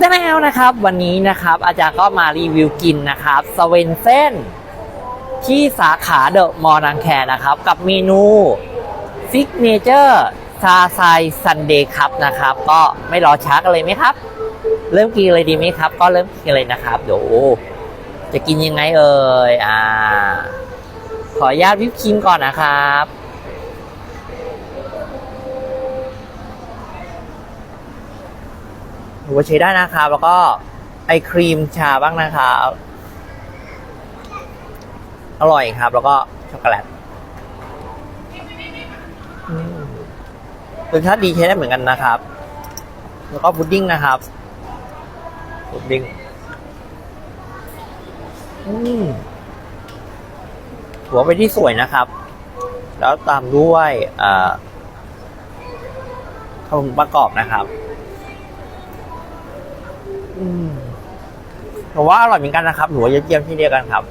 ได้แล้วนะครับวันนี้นะครับอาจารย์ก็มารีวิวกินนะครับสเวนเซนที่สาขาเดอะมอลล์รังแคนะครับ กับเมนูซิกเนเจอร์ซาไซซันเดย์ครับนะครับ ก็ไม่รอช้ากันเลยไหมครับ เริ่มกินเลยดีไหมครับ ก็เริ่มกินเลยนะครับเดี๋ยวจะกินยังไงเอ่ยอ่า ขออนุญาตวิปครีมก่อนนะครับ ถือว่าใช้ได้นะครับ แล้วก็ไอครีมชาบ้างนะครับอร่อยครับ แล้วก็ช็อกโกแลตรสชาติดีใช้ได้เหมือนกันนะครับ แล้วก็พุดดิ้งนะครับ พุดดิ้งอืมถือว่าไปนที่สวยนะครับ แล้วตามด้วยขนมประกอบนะครับ แต่ว่าอร่อยเหมือนกันนะครับหัว่าเยี่ยมที่เดียวกันครับ